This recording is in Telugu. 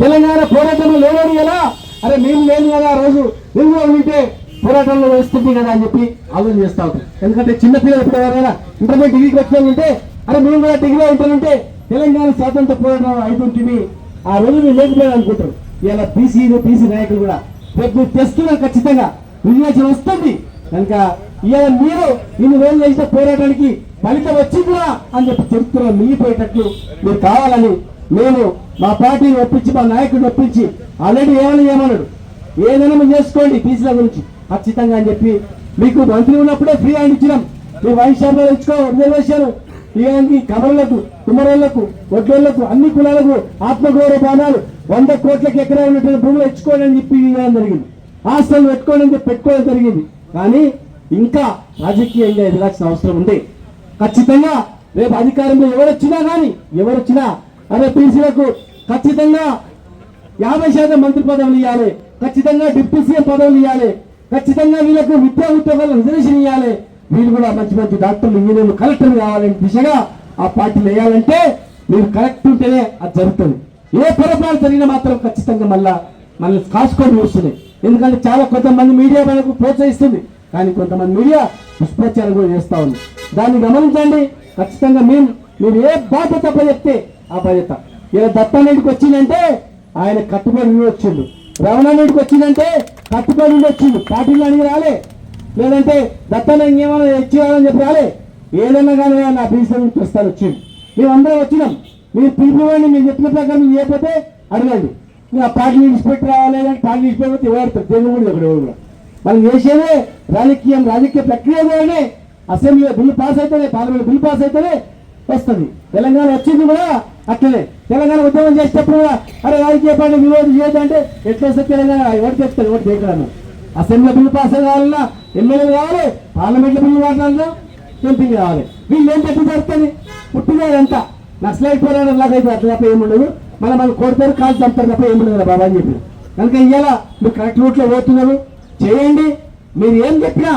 తెలంగాణ పోరాటంలో లేవని ఎలా? అరే మేము లేని కదా ఆ రోజు. ఎందుకు ఉంటే పోరాటంలో వేస్తుంది కదా అని చెప్పి ఆలోచన చేస్తా ఉంటారు. ఎందుకంటే చిన్నపిల్లలు ఎప్పుడెవరైనా ఇంటర్మీడియట్ డిగ్రీకి వచ్చిన ఉంటే అరే మేము కూడా డిగ్రీ ఉంటే తెలంగాణ స్వాతంత్ర పోరాటం అవుతుంటుంది ఆ రోజు మీరు లేకపోయాను అనుకుంటారు. ఇలా బీసీలు బీసీ నాయకులు కూడా రేపు మీరు తెస్తున్నారు ఖచ్చితంగా. విమోచన వస్తుంది. కనుక ఇవాళ మీరు ఇన్ని రోజులు చేసిన పోరాటానికి ఫలితం వచ్చిందిరా అని చెప్పి చరిత్రలో మిగిలిపోయేటట్లు మీరు కావాలని మేము మా పార్టీని ఒప్పించి మా నాయకుడిని ఒప్పించి ఆల్రెడీ ఏమని ఏమన్నాడు ఏదైనా చేసుకోండి బీసీల గురించి. ఖచ్చితంగా అని చెప్పి మీకు మంత్రి ఉన్నప్పుడే ఫ్రీ హ్యాండ్ ఇచ్చినాం. మీ వైశాఖలో షాప్లో రిజర్వేషన్ ఇలాంటి కమరులకు కుమరులకు వడ్లోళ్ళకు అన్ని కులాలకు ఆత్మగౌరవ బాణాలు వంద కోట్లకు ఎకరా ఉన్నటువంటి భూములు తెచ్చుకోండి అని చెప్పి ఇవ్వడం జరిగింది. ఆస్తులు పెట్టుకోండి అని చెప్పి పెట్టుకోవడం జరిగింది. కానీ ఇంకా రాజకీయంగా ఎదగాల్సిన అవసరం ఉంది. ఖచ్చితంగా రేపు అధికారంలో ఎవరొచ్చినా కానీ ఎవరొచ్చినా అదే బీసీలకు ఖచ్చితంగా యాభై శాతం మంత్రి పదవులు ఇవ్వాలి. ఖచ్చితంగా డిప్యూటీ సీఎం పదవులు ఇవ్వాలి. ఖచ్చితంగా వీళ్ళకు విద్యా ఉద్యోగాలు రిజర్వేషన్ ఇవ్వాలి. వీళ్ళు కూడా మంచి మంచి డాక్టర్లు ఇంజనీర్లు కలెక్టర్లు కావాలని దిశగా ఆ పార్టీలు వేయాలంటే మీరు కరెక్ట్ ఉంటేనే అది జరుగుతుంది. ఏ పొరపాటు జరిగినా మాత్రం ఖచ్చితంగా మళ్ళా మనల్ని కాసుకొని వస్తుంది ఎందుకంటే చాలా కొంతమంది మీడియా మనకు ప్రోత్సహిస్తుంది. కానీ కొంతమంది మీడియా దుష్ప్రచారం కూడా చేస్తూ ఉంది. దాన్ని గమనించండి. ఖచ్చితంగా మేము మీరు ఏ బాధ్యత చెప్తే ఆ బాధ్యత. ఇలా దత్తారెడ్డికి వచ్చిందంటే ఆయన కట్టుబడి వచ్చిండు. రమణారెడ్డికి వచ్చిందంటే కట్టుబడి వచ్చిండు. పార్టీలు అడిగి రాలే. లేదంటే దత్తానికి ఏమైనా ఇచ్చేయాలని చెప్పి రాలే. ఏదన్నా కానీ నా పిలిచిన ప్రస్తుతాలు వచ్చింది మేమందరం వచ్చినాం. మీరు పిలిపివ్వండి మీరు చెప్పిన ప్రకారం మీరు చేయకపోతే అడగండి. ఆ పార్టీ ఇన్స్పెక్టర్ రావాలి అంటే పార్టీ ఇన్స్పెక్టర్ ఎవరు తెలుగు కూడా ఎక్కడ కూడా. మనం చేసేదే రాజకీయం రాజకీయ ప్రక్రియ ద్వారానే అసెంబ్లీలో బిల్లు పాస్ అయితేనే పార్లమెంట్ బిల్లు పాస్ అయితేనే వస్తుంది. తెలంగాణ వచ్చింది కూడా అట్లనే. తెలంగాణ ఉద్యమం చేసేటప్పుడు కూడా అరే రాజకీయ పార్టీ విరోధం చేయదంటే ఎట్లా వస్తే తెలంగాణ? ఓటు చెప్తారు ఓటు చేయగలను అసెంబ్లీ బిల్లు పాస్ కావాలన్నా ఎమ్మెల్యేలు కావాలి పార్లమెంట్లో బిల్లు మాట్లాడాలన్నా ఎంపీలు కావాలి. వీళ్ళు ఏం పెట్టి జరుగుతుంది పుట్టినదంతా నక్సలైట్ పోరాటం లాగా అయితే అట్లా తప్ప ఏముండదు మళ్ళీ మనం కొడతారు కాదు చంపుతారు తప్ప ఏముండదు కదా బాబా అని చెప్పి కనుక ఇవాళ మీరు కరెక్ట్ రూట్లో పోతున్నారు. చేయండి. మీరు ఏం చెప్పినా